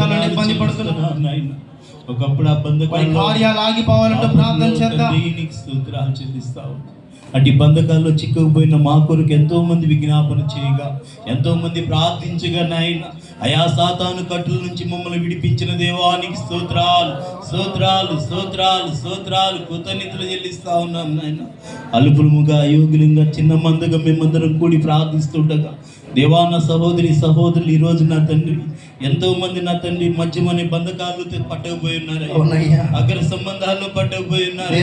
బంధకాలను ఇబ్బంది పడుతున్నాం నాయన. ఒకప్పుడు ఆ బంధకాలు కార్యాలు ఆగిపోవాలంటే ప్రార్థన చేద్దాం. నీకు స్తోత్రాలు చెల్లిస్తావు అటు బంధకాల్లో చిక్కుకుపోయిన మా కొరకు ఎంతో మంది విజ్ఞాపన చేయగా ఎంతో మంది ప్రార్థించగా నాయన. అయా సాతాను కట్టుల నుంచి మమ్మల్ని విడిపించిన దేవానికి స్తోత్రాలు స్తోత్రాలు స్తోత్రాలు స్తోత్రాలు. కృతజ్ఞతలు చెల్లిస్తా ఉన్నాం నాయన. అలుపులుముగా అయోగ్యులంగా చిన్న మందగా మేమందరం కూడి ప్రార్థిస్తుండగా దేవా నా సహోదరి సహోదరులు ఈ రోజు నా తండ్రి ఎంతో మంది నా తండ్రి మధ్యమని బంధకాలు పట్టకపోయి ఉన్నారు అగ్ర సంబంధాల్లో పట్టకపోయి ఉన్నారు.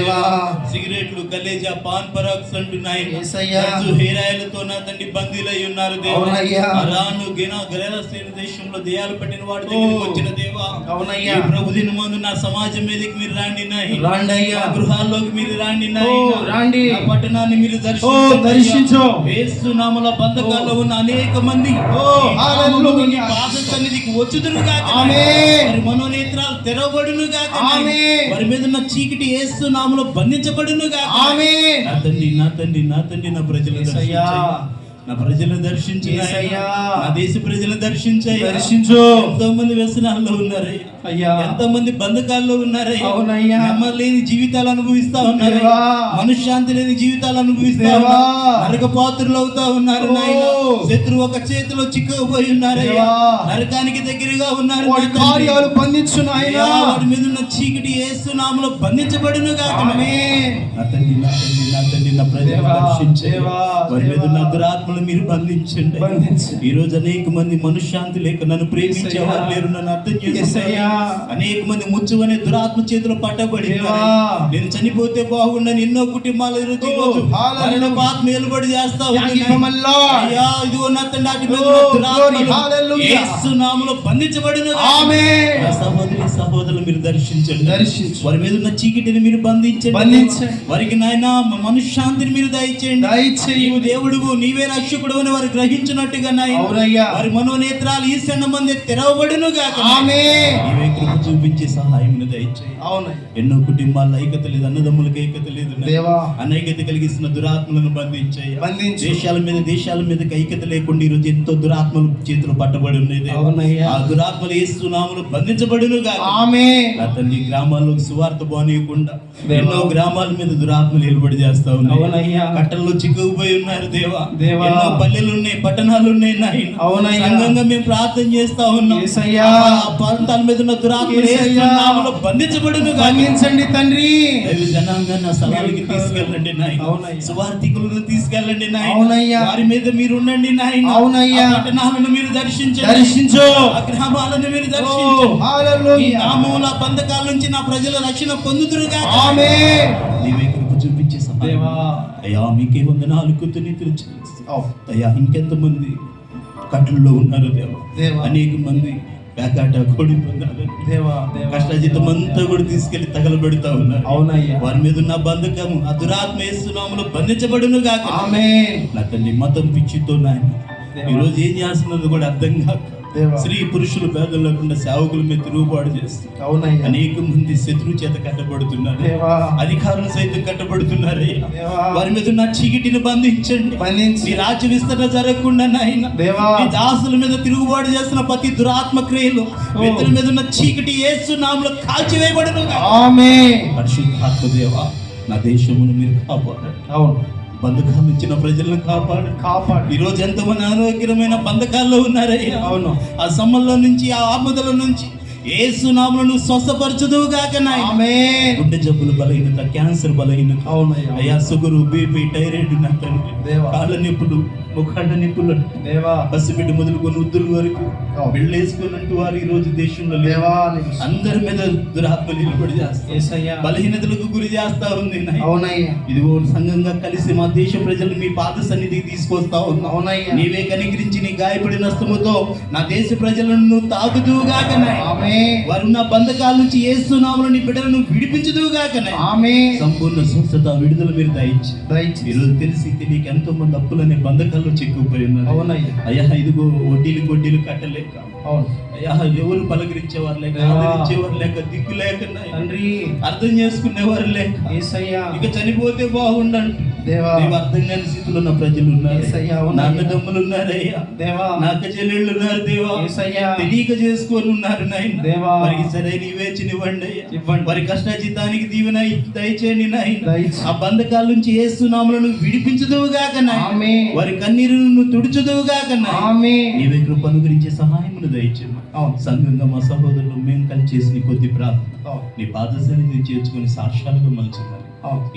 సిగరెట్లు కలేజా పాన్ పరాక్స్ అంటున్నాయి. హేరాయలతో నా తండ్రి బందీలై ఉన్నారు దేవా అవునయ్యా. అరాను గినా గరేరస్తేన దేశంలో దేయాలు పట్టిన వాడి దగ్గరికి. వచ్చిన దేవా అవునయ్యా. ప్రభు దిన ముందు నా సమాజం మీదకి మీరు రాండి అయ్యా. గృహాల్లోకి మీరు రాండి. రాండి. పట్టణాన్ని మీరు దర్శించు. వేస్తు నామల బంధకాల్లో ఉన్న అనేక మంది ఓ, ఈ నామములో నీ హల్లెలూయా. పాద సన్నిధికి వచ్చుదురు గాక. వారి మనోనేత్రాలు తెరవబడును గాక ఆమేన్. వారి మీద ఉన్న చీకటి ఏస్తు నామలో బంధించబడును గాక ఆమేన్. నా తండ్రి నా తండ్రి నా తండ్రి నా. దర్శించయ్యా. నా ప్రజలను దర్శించు. నా దేశ ప్రజలను దర్శించయ్యా. దర్శించు. ఎంతో మంది వ్యసనాల్లో ఉన్నారయ్యా అయ్యా. ఎంతో మంది బంధకాల్లో ఉన్నారయ్యా అవునయ్యా. లేని జీవితాలు అనుభవిస్తా ఉన్నారు. మనశ్శాంతి లేని జీవితాలు అనుభవిస్తా. ఉన్నారు నరక పాత్రలు అవుతా ఉన్నారు. శత్రువు ఒక చేతిలో చిక్కుకుపోయి ఉన్నారయ్యా దేవా. నరకానికి దగ్గరగా ఉన్నారు. కార్యాలు బంధించు నాయనా అయ్యా, వాడి మీద ఉన్న చీకటి ఏసు నామలో బంధించబడును ఆమేన్. నా తండ్రి నా తండ్రి నా తండ్రి దర్శించండి దేవా, వారి మీద. ఉన్న దురాత్మలు మీరు బంధించండి బంధించండి. ఈ రోజు అనేక మంది మనశ్శాంతి లేక నన్ను ప్రేమించేవారు. లేరు నన్ను అర్థం. చేసుకున్నారు అనేక మంది ముచ్చు అనే దురాత్మ చేతిలో పట్టబడి. నేను చనిపోతే బాగుండని ఎన్నో కుటుంబాలు ఈ రోజు ఈ ఓ, రోజు హల్లెలూయా. మరణ ఆత్మ ఏలుబడి చేస్తా. అయ్యా ఇదిగో నా తండ్రి నామములో బంధించబడిన సహోదరి సహోదరులు మీరు దర్శించండి దర్శించు. వారి మీద ఉన్న చీకటిని మీరు బంధించండి బంధించండి. వారికి నాయన మనశ్శాంతిని మీరు దయచేయండి దయచేయి. నీవు నీవే రక్షకుడు అని వారు గ్రహించినట్టుగా. వారి మనోనేత్రాలు ఈ సన్న మంది తెరవబడును గాక. నీవే కృప చూపించి సహాయం దయచేయి ఎన్నో కుటుంబాల్లో ఐక్యత లేదు అన్నదమ్ములకి ఐక్యత లేదు అనైక్యత కలిగిస్తున్న దురాత్మలను బంధించాయి బంధించు. దేశాల మీద దేశాల మీద ఐక్యత లేకుండా ఈ రోజు ఎంతో దురాత్మలు చేతులు పట్టబడి ఉన్నాయి. ఆ దురాత్మలు ఏస్తున్నాములు బంధించబడును గాక ఆమేన్ నా తండ్రి గ్రామాల్లోకి సువార్త పోనీయకుండా దేవా. ఎన్నో గ్రామాల మీద దురాత్మలు నిలబడి చేస్తా ఉన్నాయి. కట్టల్లో చిక్కుకుపోయి ఉన్నారు దేవా దేవా. ఎన్నో పల్లెలు ఉన్నాయి పట్టణాలు ఉన్నాయి నాయన. సంఘంగా మేము ప్రార్థన చేస్తా ఉన్నాం. యేసయ్యా. ఆ ప్రాంతాల మీద ఉన్న దురాత్మలు బంధించబడును గాక. బంధించండి తండ్రి. జనాంగా నా స్థలానికి తీసుకెళ్ళండి నాయన. సువార్థికులను తీసుకెళ్ళండి నాయన. వారి మీద మీరు ఉండండి నాయన. అవునయ్యా. పట్టణాలను మీరు దర్శించండి. దర్శించు. ఆ గ్రామాలను మీరు హల్లెలూయా. నామముల బంధకాల నుంచి నా ప్రజల రక్షణ పొందుతురుగా కృప చూపించే. దేవా. అయ్యా మీకే వందనాలు కృతజ్ఞతలు. అయ్యా ఇంకెంతమంది కట్టుల్లో ఉన్నారు దేవా. అనేక మంది పేకాట కోడి దేవా కష్టజీతం అంతా కూడా తీసుకెళ్ళి తగలబెడతా ఉన్నారు అవునయ్యా వారి మీద ఉన్న బంధకము ఆ దురాత్మ యేసునామములో బంధించబడును గాక ఆమేన్ నా తల్లి మతం పిచ్చితో నాయన దేవా. ఈ రోజు ఏం చేస్తున్నది కూడా అర్థం కాక. స్త్రీ పురుషులు భేదం లేకుండా సేవకుల మీద తిరుగుబాటు చేస్తూ అవునయ్యా. అనేక మంది శత్రు చేత కట్టబడుతున్నారు. అధికారులు సైతం కట్టబడుతున్నారయ్యా దేవా. వారి మీద ఉన్న చీకటిని బంధించండి. బంధించి. రాజ్య విస్తరణ జరగకుండా నాయన. దాసుల మీద తిరుగుబాటు చేస్తున్న ప్రతి దురాత్మ క్రియలు. వ్యక్తుల మీద ఉన్న చీకటి యేసు నామలో కాల్చివేయబడును పరిశుద్ధాత్మ దేవా నా దేశమును మీరు కాపాడండి. అవును. బంధకాలు ఇచ్చిన ప్రజలను కాపాడు. కాపాడు. ఈ రోజు ఎంతమంది ఆరోగ్యమైన బంధకాల్లో ఉన్నారయ్యా? అవును. ఆ సమ్మల్లో నుంచి ఆ ఆపదల నుంచి ఏ సునాములను స్వస్థపరచుదువు ఆమేన్. గుండె జబ్బులు బలహీనత క్యాన్సర్ బలహీనత. అవునయ్యా. అయ్యా సుగరు బీపీ టైరాయిడ్ నా తండ్రి. దేవా. కాళ్ళ నొప్పులు ముఖాళ్ళ నొప్పులు దేవా. పసిబిడ్డ మొదలుకొని వృద్ధుల వరకు అవును. పెళ్ళేసుకున్నట్టు వారు ఈ రోజు దేశంలో నీకు అందరి మీద దురాత్మ నిలబడి యేసయ్యా బలహీనతలకు గురి చేస్తా ఉంది. అవునయ్యా. ఇదిగో సంఘంగా కలిసి మా దేశ ప్రజలు మీ పాద సన్నిధికి తీసుకొస్తా ఉన్నావు అవునయ్యా. నీవే కనికరించి నీ గాయపడిన హస్తముతో నా దేశ ప్రజలను తాకుదువుగాక నాయన. వారు ఉన్న బంధకాల నుంచి ఏస్తున్నాములు నీ బిడ్డలను విడిపించుదువుగాక నాయన. ఆమేన్. సంపూర్ణ స్వస్థత విడుదల మీరు దయచి. దయచేసి ఈరోజు తెలిసి తెలియక ఎంతో మంది అప్పులనే బంధకాల్లో చిక్కుపోయి ఉన్నారు. అవునయ్యా. అయ్యా ఇదిగో వడ్డీలు వడ్డీలు కట్టలేక. అవును. అయ్యా ఎవరు పలకరించేవారు లేక. ఆదరించేవారు లేక దిక్కు లేక నాయన. తండ్రి. అర్థం చేసుకునేవారు లేక. ఇక చనిపోతే బాగుండంట. దేవా. అర్థం కాని స్థితిలో ఉన్న ప్రజలు ఉన్నారు ఉన్నారయ్యా దేవా చెల్లెళ్ళు ఉన్నారు దేవా. తెలియక చేసుకొని ఉన్నారు నాయన దేవా. వారికి సరైన ఇవ్వండి. వారి కష్టాజితానికి దీవెన దయచేయండి నాయన ఆ బంధకాల నుంచి ఏసునామలను విడిపించదువు గాక నాయన. వారి కన్నీరును తుడుచుదువు గాక. నీవే కృపను గురించి సహాయమును దయచేయము. సంఘంగా మా సహోదరులు మేము కలిసి చేసిన కొద్ది ప్రార్థన. నీ పాదశాన్ని చేర్చుకుని సాక్షాలుగా మలుచున్నాను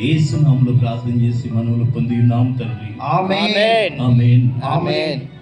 ఏసు నామంలో ప్రార్థన చేసి మనవులు పొంది ఉన్నాం తండ్రి. ఆమేన్. ఆమేన్. ఆమేన్. ఆమేన్.